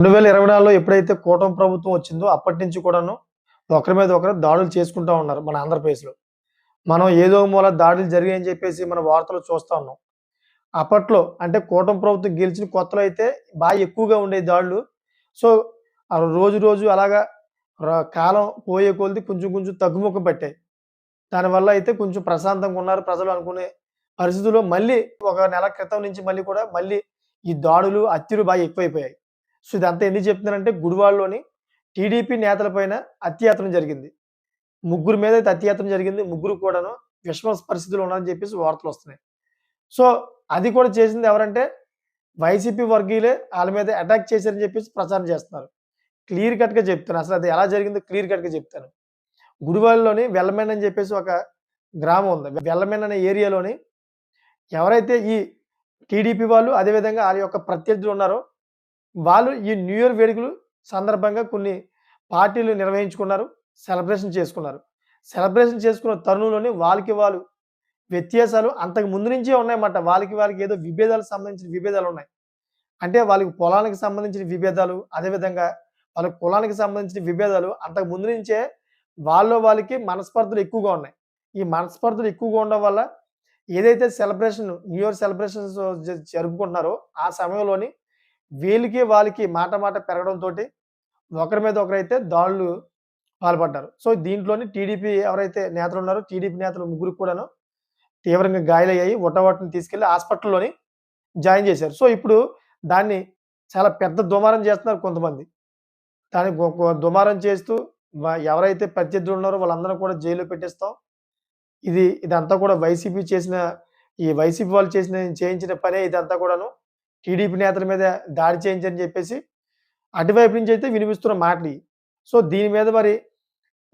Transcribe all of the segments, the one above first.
రెండు వేల ఇరవై నాలుగులో ఎప్పుడైతే కూటమి ప్రభుత్వం వచ్చిందో అప్పటి నుంచి కూడాను ఒకరి మీద ఒకరు దాడులు చేసుకుంటూ ఉన్నారు మన ఆంధ్రప్రదేశ్లో. మనం ఏదో మూల దాడులు జరిగాయని చెప్పేసి మన వార్తలు చూస్తూ ఉన్నాం. అప్పట్లో అంటే కూటమి ప్రభుత్వం గెలిచిన కొత్తలో అయితే బాగా ఎక్కువగా ఉండే దాడులు. సో రోజు రోజు అలాగా కాలం పోయే కొలిది కొంచెం కొంచెం తగ్గుముఖం పట్టాయి. దానివల్ల అయితే కొంచెం ప్రశాంతంగా ఉన్నారు ప్రజలు అనుకునే పరిస్థితుల్లో మళ్ళీ ఒక నెల క్రితం నుంచి మళ్ళీ కూడా మళ్ళీ ఈ దాడులు హత్యలు బాగా ఎక్కువైపోయాయి. సో ఇదంతా ఎందుకు చెప్తున్నానంటే గుడివాడలోని టీడీపీ నేతలపైన అత్యాయత్నం జరిగింది. ముగ్గురు మీద అయితే అత్యాత్రం జరిగింది. ముగ్గురు కూడాను విషమ పరిస్థితులు ఉన్నారని చెప్పేసి వార్తలు వస్తున్నాయి. సో అది కూడా చేసింది ఎవరంటే వైసీపీ వర్గీయులే వాళ్ళ మీద అటాక్ చేశారని చెప్పేసి ప్రచారం చేస్తున్నారు. క్లియర్ కట్గా చెప్తాను అసలు అది ఎలా జరిగిందో క్లియర్ కట్గా చెప్తాను. గుడివాడలోని వెల్లమేన్ అని చెప్పేసి ఒక గ్రామం ఉంది. వెల్లమెన్ అనే ఏరియాలోని ఎవరైతే ఈ టీడీపీ వాళ్ళు అదేవిధంగా వాళ్ళ యొక్క ప్రత్యర్థులు ఉన్నారో వాళ్ళు ఈ న్యూ ఇయర్ వేడుకలు సందర్భంగా కొన్ని పార్టీలు నిర్వహించుకున్నారు సెలబ్రేషన్ చేసుకున్నారు. సెలబ్రేషన్ చేసుకున్న తరుణంలోనే వాళ్ళకి వాళ్ళు వ్యత్యాసాలు అంతకు ముందు నుంచే ఉన్నాయన్నమాట. వాళ్ళకి వాళ్ళకి ఏదో విభేదాలకు సంబంధించిన విభేదాలు ఉన్నాయి. అంటే వాళ్ళకి పొలానికి సంబంధించిన విభేదాలు అదేవిధంగా వాళ్ళ కులానికి సంబంధించిన విభేదాలు అంతకు ముందు నుంచే వాళ్ళ వాళ్ళకి మనస్పర్ధలు ఎక్కువగా ఉన్నాయి. ఈ మనస్పర్ధలు ఎక్కువగా ఉండడం వల్ల ఏదైతే సెలబ్రేషన్ న్యూ ఇయర్ సెలబ్రేషన్స్ జరుపుకుంటున్నారో ఆ సమయంలోని వీళ్ళకి వాళ్ళకి మాట మాట పెరగడంతో ఒకరి మీద ఒకరైతే దాడులు పాల్పడ్డారు. సో దీంట్లోని టీడీపీ ఎవరైతే నేతలు ఉన్నారో టీడీపీ నేతలు ముగ్గురు కూడాను తీవ్రంగా గాయాలయ్యాయి. ఒట్టవాటిని తీసుకెళ్ళి హాస్పిటల్లోని జాయిన్ చేశారు. సో ఇప్పుడు దాన్ని చాలా పెద్ద దుమారం చేస్తున్నారు కొంతమంది. దాన్ని దుమారం చేస్తూ ఎవరైతే ప్రత్యర్థులు ఉన్నారో వాళ్ళందరూ కూడా జైల్లో పెట్టేస్తాం. ఇది ఇదంతా కూడా వైసీపీ చేసిన ఈ వైసీపీ వాళ్ళు చేసిన చేయించిన పనే ఇదంతా కూడాను. టీడీపీ నేతల మీద దాడి చేయించని చెప్పేసి అటువైపు నుంచి అయితే వినిపిస్తున్న మాటలు సో దీని మీద మరి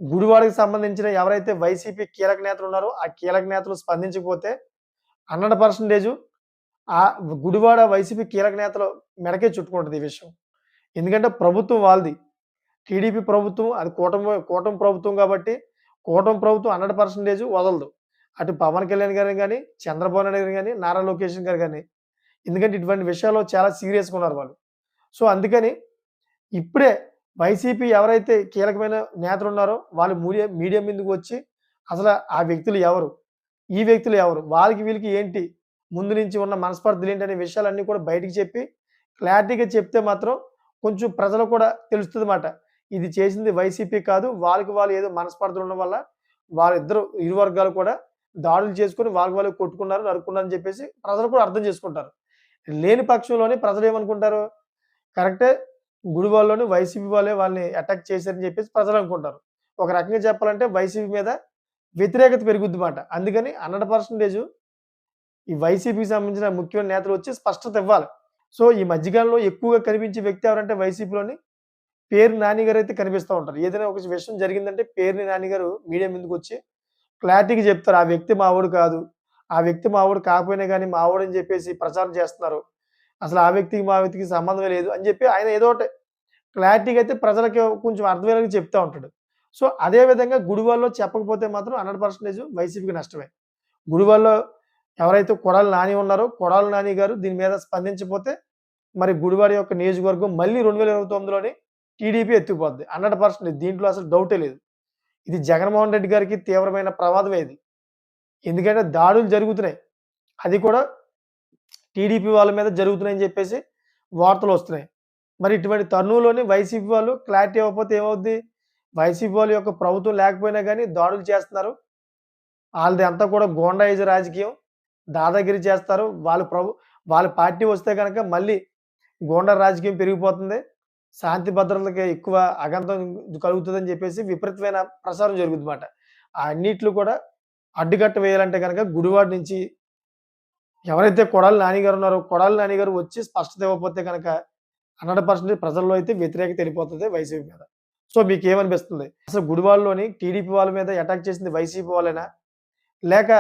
గుడివాడకి సంబంధించిన ఎవరైతే వైసీపీ కీలక నేతలు ఉన్నారో ఆ కీలక నేతలు స్పందించకపోతే హండ్రెడ్ పర్సెంటేజ్ ఆ గుడివాడ వైసీపీ కీలక నేతలు మెడకే చుట్టుకుంటుంది ఈ విషయం. ఎందుకంటే ప్రభుత్వం వాళ్ళది. టీడీపీ ప్రభుత్వం అది కూటమి కూటమి ప్రభుత్వం కాబట్టి కూటమి ప్రభుత్వం హండ్రెడ్ పర్సెంటేజ్ వదలదు. అటు పవన్ కళ్యాణ్ గారిని కానీ చంద్రబాబు నాయుడు గారు కానీ నారా లోకేష్ గారు కానీ ఎందుకంటే ఇటువంటి విషయాల్లో చాలా సీరియస్గా ఉన్నారు వాళ్ళు. సో అందుకని ఇప్పుడే వైసీపీ ఎవరైతే కీలకమైన నేతలు ఉన్నారో వాళ్ళు మీడియా మీడియా మీదకి వచ్చి అసలు ఆ వ్యక్తులు ఎవరు? ఈ వ్యక్తులు ఎవరు? వాళ్ళకి వీళ్ళకి ఏంటి? ముందు నుంచి ఉన్న మనస్పర్ధలు ఏంటి అనే విషయాలన్నీ కూడా బయటికి చెప్పి క్లారిటీగా చెప్తే మాత్రం కొంచెం ప్రజలు కూడా తెలుస్తుంది అన్నమాట ఇది చేసింది వైసీపీ కాదు వాళ్ళకి వాళ్ళు ఏదో మనస్పర్ధలు ఉండడం వల్ల వాళ్ళిద్దరు ఇరు వర్గాలు కూడా దాడులు చేసుకొని వాళ్ళకి వాళ్ళు కొట్టుకున్నారు నరుక్కున్నారని చెప్పేసి ప్రజలు కూడా అర్థం చేసుకుంటారు. లేని పక్షంలోనే ప్రజలు ఏమనుకుంటారు కరెక్టే. గుడి వాళ్ళని వైసీపీ వాళ్ళే వాళ్ళని అటాక్ చేశారని చెప్పేసి ప్రజలు అనుకుంటారు ఒక రకంగా చెప్పాలంటే వైసీపీ మీద వ్యతిరేకత పెరుగుద్ది మాట అందుకని హండ్రెడ్ పర్సెంటేజ్ ఈ వైసీపీకి సంబంధించిన ముఖ్యమైన నేతలు వచ్చి స్పష్టత ఇవ్వాలి. సో ఈ మధ్యకాలంలో ఎక్కువగా కనిపించే వ్యక్తి ఎవరంటే వైసీపీలోని పేరు నానిగారు అయితే కనిపిస్తూ ఉంటారు. ఏదైనా ఒక విషయం జరిగిందంటే పేరుని నానిగారు మీడియా ముందుకు వచ్చి క్లారిటీగా చెప్తారు. ఆ వ్యక్తి మావాడు కాదు. ఆ వ్యక్తి మావాడు కాకపోయినా కానీ మావాడు అని చెప్పేసి ప్రచారం చేస్తున్నారు. అసలు ఆ వ్యక్తికి మా వ్యక్తికి సంబంధమే లేదు అని చెప్పి ఆయన ఏదో ఒకటి క్లారిటీగా అయితే ప్రజలకి కొంచెం అర్థమయ్యేలాగా చెప్తా ఉంటాడు. సో అదే విధంగా గుడివాళ్ళలో చెప్పకపోతే మాత్రం హండ్రెడ్ పర్సెంటేజ్ వైసీపీకి నష్టమే. గుడివాళ్ళలో ఎవరైతే కొడాలి నాని ఉన్నారో కొడాలి నాని గారు దీని మీద స్పందించకపోతే మరి గుడివాడ యొక్క నియోజకవర్గం మళ్ళీ రెండు వేల ఇరవై తొమ్మిదిలోని టీడీపీ ఎత్తుకుపోద్ది. హండ్రెడ్ పర్సెంట్ దీంట్లో అసలు డౌటే లేదు. ఇది జగన్మోహన్ రెడ్డి గారికి తీవ్రమైన ప్రమాదమే ఇది. ఎందుకంటే దాడులు జరుగుతున్నాయి. అది కూడా టీడీపీ వాళ్ళ మీద జరుగుతున్నాయని చెప్పేసి వార్తలు వస్తున్నాయి. మరి ఇటువంటి తరుణంలోని వైసీపీ వాళ్ళు క్లారిటీ ఇవ్వకపోతే ఏమవుద్ది? వైసీపీ వాళ్ళ యొక్క ప్రభుత్వం లేకపోయినా కానీ దాడులు చేస్తున్నారు. వాళ్ళది అంతా కూడా గోండాయిజ రాజకీయం. దాదాగిరి చేస్తారు. వాళ్ళ ప్రభు వాళ్ళ పార్టీ వస్తే కనుక మళ్ళీ గోండా రాజకీయం పెరిగిపోతుంది. శాంతి భద్రతలకి ఎక్కువ అగంతం కలుగుతుందని చెప్పేసి విపరీతమైన ప్రసారం జరుగుతుందన్నమాట. అన్నిట్లు కూడా అడ్డుకట్ట వేయాలంటే కనుక గుడివాడ నుంచి ఎవరైతే కొడాలి నానిగారు ఉన్నారో కొడాలి నానిగారు వచ్చి స్పష్టత ఇవ్వకపోతే కనుక హండ్రెడ్ పర్సెంట్ ప్రజల్లో అయితే వ్యతిరేకత వెళ్ళిపోతుంది వైసీపీ మీద. సో మీకు ఏమనిపిస్తుంది అసలు గుడివాడలోని టీడీపీ వాళ్ళ మీద అటాక్ చేసింది వైసీపీ వాళ్ళేనా? లేక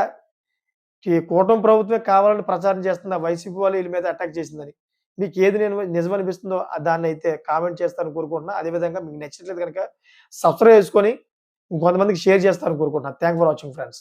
ఈ కూటమి ప్రభుత్వమే కావాలని ప్రచారం చేస్తున్న వైసీపీ వాళ్ళు వీళ్ళ మీద అటాక్ చేసిందని మీకు ఏది నేను నిజమనిపిస్తుందో దాన్ని అయితే కామెంట్ చేస్తాను కోరుకుంటున్నా. అదేవిధంగా మీకు నచ్చట్లేదు కనుక సబ్స్క్రైబ్ చేసుకొని ఇంకొంతమందికి షేర్ చేస్తాను కోరుకుంటున్నాను థ్యాంక్ ఫర్ వాచింగ్ ఫ్రెండ్స్